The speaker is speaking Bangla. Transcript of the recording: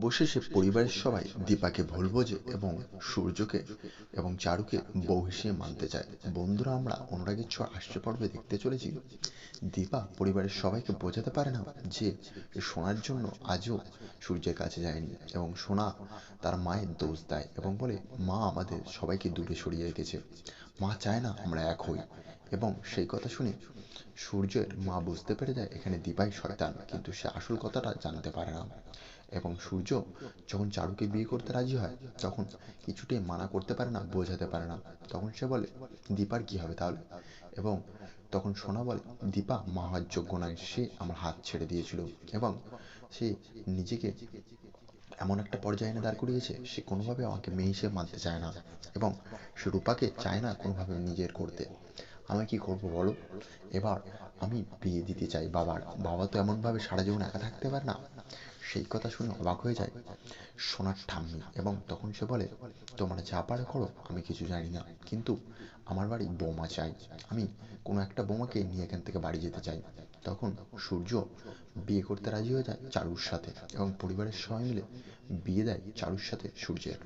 অবশেষে পরিবারের সবাই দীপাকে ভুল বোঝে এবং সূর্যকে এবং চারুকে বউ হিসেবে মানতে চায়। বন্ধুরা আমরা অনুরাগের ছোঁয়া আসছে পর্বে দেখতে চলেছি। দীপা পরিবারের সবাইকে বোঝাতে পারে না যে সোনার জন্য আজও সূর্যের কাছে যায়নি এবং সোনা তার মায়ের দোষ দেয় এবং বলে মা আমাদের সবাইকে দূরে সরিয়ে রেখেছে। মা চায় না আমরা এক হই। এবং সেই কথা শুনে সূর্যের মা বুঝতে পেরে যায় এখানে দীপাই শয়তান কিন্তু সে আসল কথাটা জানতে পারে না। এবং সূর্য যখন চারুকে বিয়ে করতে রাজি হয়, তখন কিছুতেই মানা করতে পারে না, বোঝাতে পারে না। তখন সে বলে, দীপার কি হবে তাহলে? এবং তখন সোনা বলে, দীপা, মা হওয়ার যোগ্য নয়। সে আমার হাত ছেড়ে দিয়েছিল এবং সে নিজেকে এমন একটা পর্যায়ে এনে দাঁড় করিয়েছে, সে কোনোভাবে আমাকে মেয়ে হিসেবে মানতে চায় না এবং সে রূপাকে চায় না কোনোভাবে নিজের করতে। আমি কি করব বলো? এবার আমি বিয়ে দিতে চাই, বাবার। বাবা তো এমনভাবে সারা জীবন একা থাকতে পারে না। সেই কথা শুনে অবাক হয়ে যায়। সোনার ঠাম্মি, এবং তখন সে বলে, তোমরা যা পারে করো, আমি কিছু জানি না। কিন্তু আমার বাড়ি বোমা চাই আমি কোনো একটা বোমাকে নিয়ে এখান থেকে বাড়ি যেতে চাই। তখন সূর্য বিয়ে করতে রাজি হয়ে যায় চারুর সাথে, এবং পরিবারের সবাই মিলে বিয়ে দেয় চারুর সাথে সূর্যের।